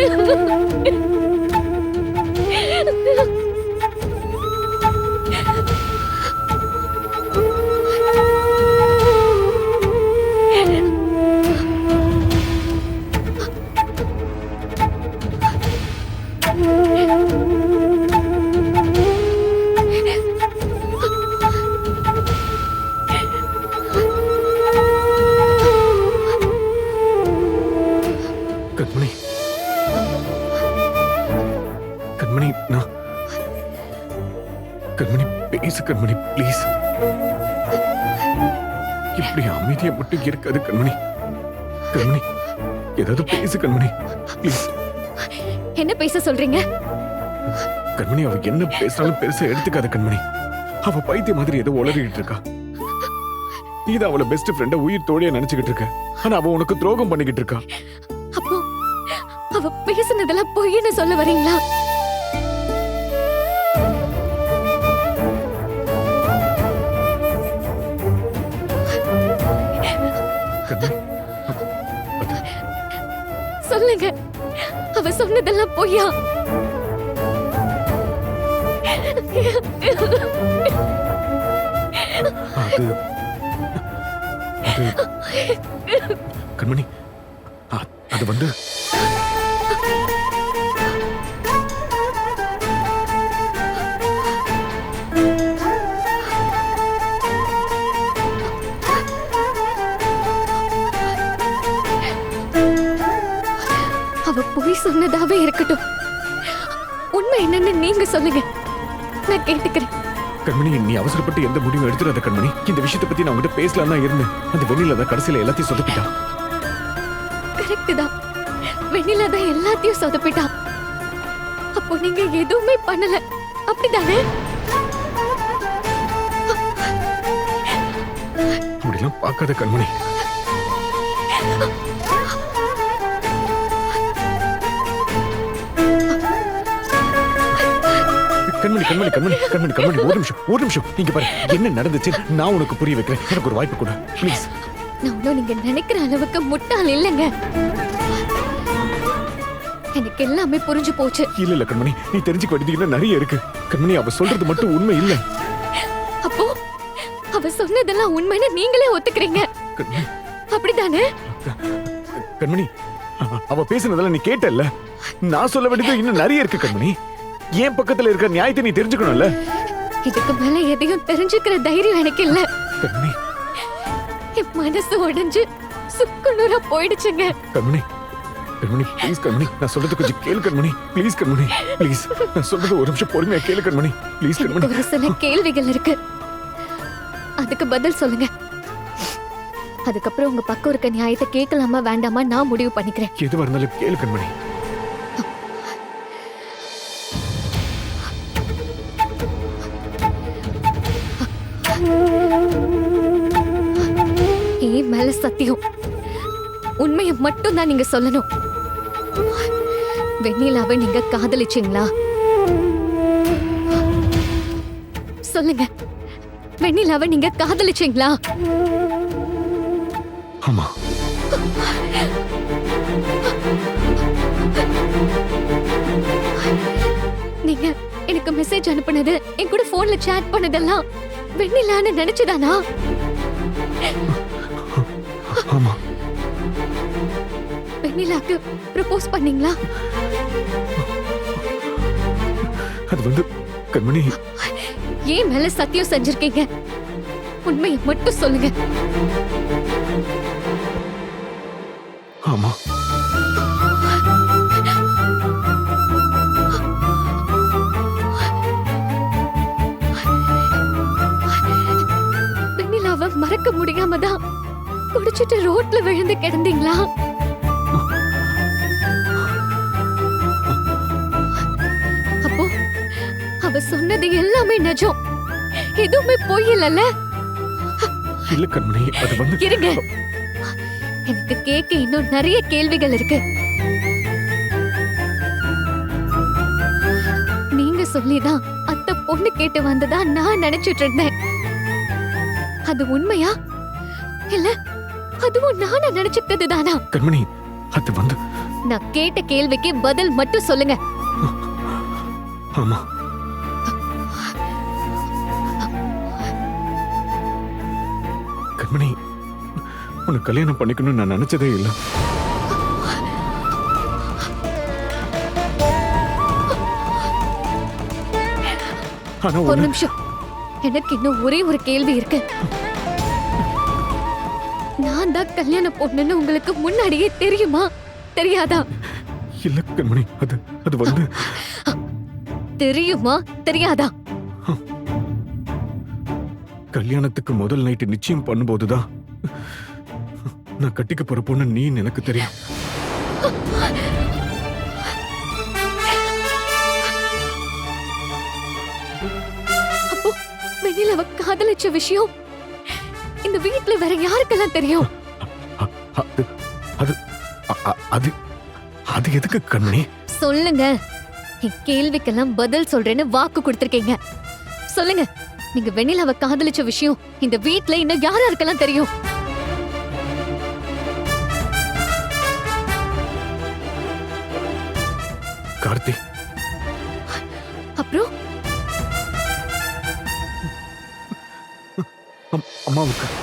கண்மணி கண்மணி பேசு கண்மணி ப்ளீஸ் இப்படி அமைதியா மட்டும் இருக்காது கண்மணி. கண்மணி ஏதாவது பேசு கண்மணி ப்ளீஸ் என்ன பேச சொல்றீங்க? கண்மணி அவ என்ன பேசினாலும் பெருசா எடுத்துக்காத கண்மணி. அவ பைத்திய மாதிரி ஏதோ உளறிட்டு இருக்கா. நீதான் அவள பெஸ்ட் ஃப்ரெண்ட உயிர் தோழியா நினைச்சுக்கிட்டு இருக்க. ஆனா அவ உனக்கு துரோகம் பண்ணிக்கிட்டு இருக்கா. அப்போ அவ பேசுனதெல்லாம் பொய்ன்னு சொல்ல வரீங்களா? சொல்லுங்க. அவ சொன்னதெல்லாம் பொய்யா? கண்மணி அது வந்து பொய் சொன்னதாவே இருக்கட்டும். உண்மை என்னன்னு நீங்க சொல்லுங்க. நான் கேட்டுக்கிறேன். கண்மணி நீ அவசரப்பட்டு எந்த முடிவும் எடுத்துறாத கண்மணி. இந்த விஷயத்தை பத்தி நான் உங்ககிட்ட பேசலாம் தான் இருந்தேன். அந்த வெளியில தான் கடைசியில எல்லாத்தையும் சொதப்பிட்டா. கரெக்ட் தான். வெண்ணிலா தான் எல்லாத்தையும் சொதப்பிட்டா. அப்போ நீங்க எதுவுமே பண்ணல. அப்படிதானே அப்படிலாம் பார்க்காத கண்மணி. கண்மணி கண்மணி கண்மணி கண்மணி கண்மணி ஒரு நிமிஷம் ஒரு நிமிஷம். இங்க பாரு என்ன நடந்துச்சு நான் உனக்கு புரிய வைக்கிறேன். எனக்கு ஒரு வாய்ப்பு கொடு. ப்ளீஸ் நான் நீங்க நினைக்கிற அளவுக்கு முட்டாள் இல்லைங்க. எனக்கு எல்லாமே புரிஞ்சு போச்சு. இல்ல இல்ல கண்மணி. நீ தெரிஞ்சுக்க வேண்டியது இன்னும் நிறைய இருக்கு. கண்மணி அவ சொல்றது மட்டும் உண்மை இல்ல. அப்போ அவ சொன்னதெல்லாம் உண்மைன்னு நீங்களே ஒத்துக்கிறீங்க. அப்படிதானே கண்மணி அவ பேசுனதெல்லாம் நீ கேட்டல்ல. நான் சொல்ல வேண்டியது இன்னும் நிறைய இருக்கு கண்மணி. என் பக்கத்துல இருக்கிற நியாயத்தை நீ தெரிஞ்சுக்கணும்ல? இதுக்கு மேல எதையும் தெரிஞ்சுக்கிற தைரியம் எனக்கு இல்ல. கண்மணி. என் மனசு உடைஞ்சு சுக்குநூறா போயிடுச்சுங்க. கண்மணி. கண்மணி ப்ளீஸ் கண்மணி. நான் சொல்றது கொஞ்சம் கேளு கண்மணி. Please Kanmani. ப்ளீஸ் நான் சொல்றது ஒரு நிமிஷம் பொறுமையா கேளு கண்மணி. ப்ளீஸ் கண்மணி. ஒரு சில கேள்விகள் இருக்கு. அதுக்கு பதில் சொல்லுங்க. அதுக்கப்புறம் உங்க பக்கம் இருக்க நியாயத்தை கேட்கலாமா வேண்டாமா நான் முடிவு பண்ணிக்கிறேன். எதுவா இருந்தாலும் கேளு கண்மணி. ஏன் மேல சத்தியம். உண்மையை மட்டும் தான் நீங்க சொல்லணும். வெண்ணிலாவை நீங்க காதலிச்சீங்களா? சொல்லுங்க. வெண்ணிலாவை நீங்க காதலிச்சீங்களா? ஆமா நீங்க எனக்கு மெசேஜ் அனுப்புனது என் கூட போன்ல சேட் பண்ணதெல்லாம் வெண்ணிலான்னு நினைச்சுதானா? ஆமா. வெண்ணிலாக்கு ப்ரப்போஸ் பண்ணீங்களா? அது வந்து கண்மணி. ஏன் மேல சத்தியம் செஞ்சிருக்கீங்க? உண்மையை மட்டும் சொல்லுங்க. ஆமா. குடிச்சிட்டு ரோட்ல விழுந்து கிடந்தீங்களா? அப்போ அவ சொன்னது எல்லாமே நிஜம். எதுவுமே பொய் இல்லைல்ல இல்ல கண்மணி அது வந்து இருங்க. எனக்கு கேட்க இன்னும் நிறைய கேள்விகள் இருக்கு. நீங்க சொல்லிதான் அத்தை பொண்ணு கேட்டு வந்ததா நான் நினைச்சிட்டு இருந்தேன். அது உண்மையா? இல்ல அதுவும் நானா நினைச்சுக்கிட்டது தானா கண்மணி அது வந்து நான் கேட்ட கேள்விக்கு பதில் மட்டும் சொல்லுங்க. ஆமா. கண்மணி உனக்கு கல்யாணம் பண்ணிக்கணும்னு நான் நினைச்சதே இல்லை. ஒரு நிமிஷம். எனக்கு இன்னும் ஒரே ஒரு கேள்வி இருக்கு. நான் தான் கல்யாண பொண்ணுன்னு உங்களுக்கு முன்னாடியே தெரியுமா? தெரியாதா? இல்ல கண்மணி அது அது வந்து தெரியுமா? தெரியாதா? கல்யாணத்துக்கு முதல் நைட்டு நிச்சயம் பண்ணும்போதுதான் நான் கட்டிக்க போற பொண்ணு நீ எனக்கு தெரியும். அப்போ வெண்ணிலவ காதலிச்ச விஷயம் இந்த வீட்ல வேற யாருக்கெல்லாம் தெரியும்? அது அது அது அது எதுக்கு கண்மணி? சொல்லுங்க. என் கேள்விக்கெல்லாம் பதில் சொல்றேன்னு வாக்கு கொடுத்திருக்கீங்க. சொல்லுங்க. நீங்க வெண்ணிலாவை காதலிச்ச விஷயம் இந்த வீட்ல இன்னும் யார் யாருக்கெல்லாம் தெரியும்? கார்த்தி. அப்புறம்? அம்- அம்மாவுக்கு.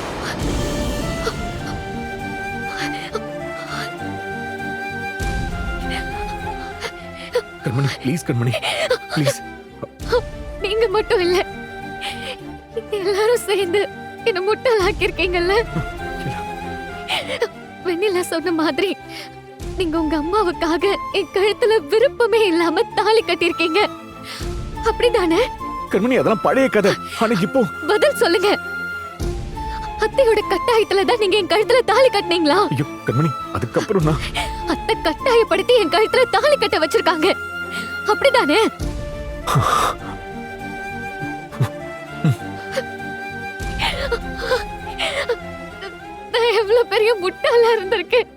கண்மணி ப்ளீஸ் கண்மணி ப்ளீஸ் நீங்க மட்டும் இல்ல. எல்லாரும் சேர்ந்து என்ன முட்டாளாக்கியிருக்கீங்கல்ல? வெண்ணிலா சொன்ன மாதிரி நீங்க உங்க அம்மாவுக்காக என் கழுத்துல விருப்பமே இல்லாம தாலி கட்டியிருக்கீங்க. அப்படிதானே? கண்மணி அதெல்லாம் பழைய கதை. ஆனா இப்போ பதில் சொல்லுங்க. அத்தையோட கட்டாயத்துல தான் நீங்க என் கழுத்துல தாலி கட்டினீங்களா? ஐயோ கண்மணி அதுக்கப்புறம் அத்தை கட்டாயப்படுத்தி என் கழுத்துல தாலி கட்ட வச்சிருக்காங்க. அப்படிதானே? நான் எவ்வளவு பெரிய முட்டாளா இருந்திருக்கேன்.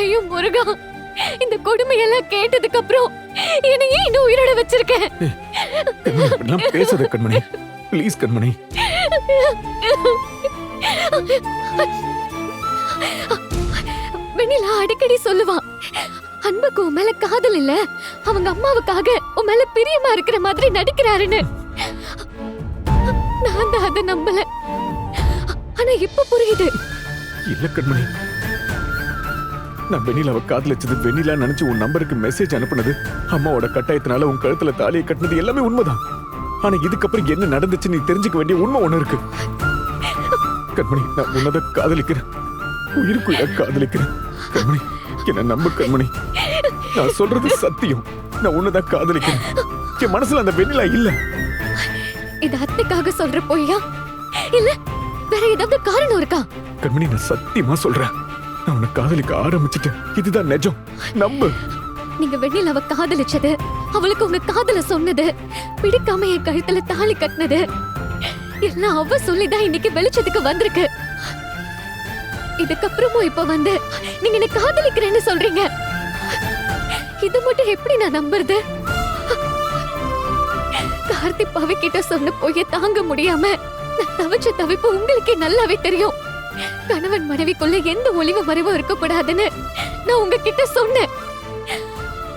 ஐயோ முருகா இந்த கொடுமையெல்லாம் கேட்டதுக்கு அப்புறம் என்னையே இன்னும் உயிரோட வச்சிருக்கேன்? இப்படிலாம் பேசாத கண்மணி. ப்ளீஸ் கண்மணி. வெண்ணிலா அடிக்கடி சொல்லுவா. அன்புக்கு உன் மேல காதல் இல்ல. அவங்க அம்மாவுக்காக உன் மேல பிரியமா இருக்கிற மாதிரி நடிக்கிறாருன்னு. நான் தான் அதை நம்பல. ஆனா இப்ப புரியுது. இல்ல கண்மணி. நான் வெண்ணிலாவை காதலிச்சது வெண்ணிலா நினைச்சு உன் நம்பருக்கு மெசேஜ் அனுப்புனது. அம்மாவோட கட்டாயத்தினால உன் கழுத்துல தாலியை கட்டினது எல்லாமே உண்மைதான். ஆனா இதுக்கப்புறம் என்ன நடந்துச்சு நீ தெரிஞ்சுக்க வேண்டிய உண்மை ஒண்ணு இருக்கு. கண்மணி நான் உன்னத காதலிக்கிறேன். உயிருக்குள்ள காதலிக்கிறேன். கண்மணி என்ன நம்பு கண்மணி. நான் சொல்றது சத்தியம். நான் உன்னதான் காதலிக்கிறேன். என் மனசுல அந்த வெண்ணிலா இல்ல. இது அத்தைக்காக சொல்ற பொய்யா? இல்ல வேற ஏதாவது காரணம் இருக்கா? கண்மணி நான் சத்தியமா சொல்றேன். நான் உன்னை காதலிக்க ஆரம்பிச்சிட்டேன். இதுதான் நிஜம். நம்பு. நீங்க வெண்ணிலாவை காதலிச்சது அவளுக்கு உங்க காதல சொன்னது பிடிக்காம என் கழுத்துல தாலி கட்டினது எல்லாம் அவ சொல்லிதான் இன்னைக்கு வெளிச்சத்துக்கு வந்திருக்கு. இதுக்கப்புறமும் இப்ப வந்து நீங்க என்ன காதலிக்கிறேன்னு சொல்றீங்க. இது மட்டும் எப்படி நான் நம்புறது? கார்த்தி பவி கிட்ட சொன்ன பொய்ய தாங்க முடியாம நான் தவிச்ச தவிப்பு உங்களுக்கே நல்லாவே தெரியும். கணவன் மனைவிக்குள்ள எந்த ஒளிவு மறைவும் இருக்கக்கூடாதுன்னு நான் உங்ககிட்ட சொன்னேன்.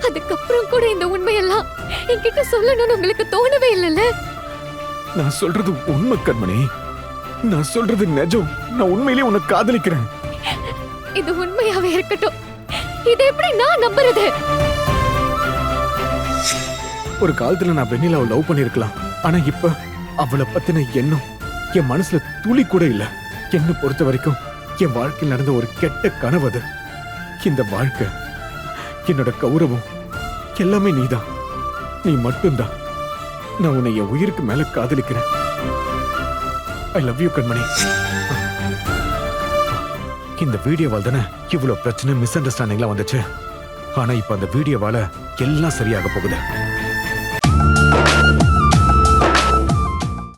அதுக்கப்புறம் கூட இந்த உண்மையெல்லாம் என்கிட்ட சொல்லணும்னு உங்களுக்கு தோணவே இல்லைல்ல? நான் சொல்றது உண்மை கண்மணி நான் சொல்றது நிஜம். நான் உண்மையிலேயே உன்னை காதலிக்கிறேன். இது உண்மையாவே இருக்கட்டும். இது எப்படி நான் நம்புறது? ஒரு காலத்துல நான் வெண்ணிலாவை லவ் பண்ணிருக்கலாம் ஆனா இப்ப அவளை பத்தின எண்ணம் என் மனசுல துளி கூட இல்ல. என்ன பொறுத்த வரைக்கும் என் வாழ்க்கையில் நடந்த ஒரு கெட்ட கனவு அது. இந்த வாழ்க்கை என்னோட கௌரவம் எல்லாமே நீதான். நீ மட்டும்தான். நான் உன்னை என் உயிருக்கு மேல காதலிக்கிறேன். ஐ லவ் யூ கண்மணி. இந்த வீடியோவால் தானே இவ்வளவு பிரச்சனை மிஸ் அண்டர்ஸ்டாண்டிங்லாம் வந்துச்சு. ஆனா இப்ப அந்த வீடியோவால எல்லாம் சரியாக போகுது.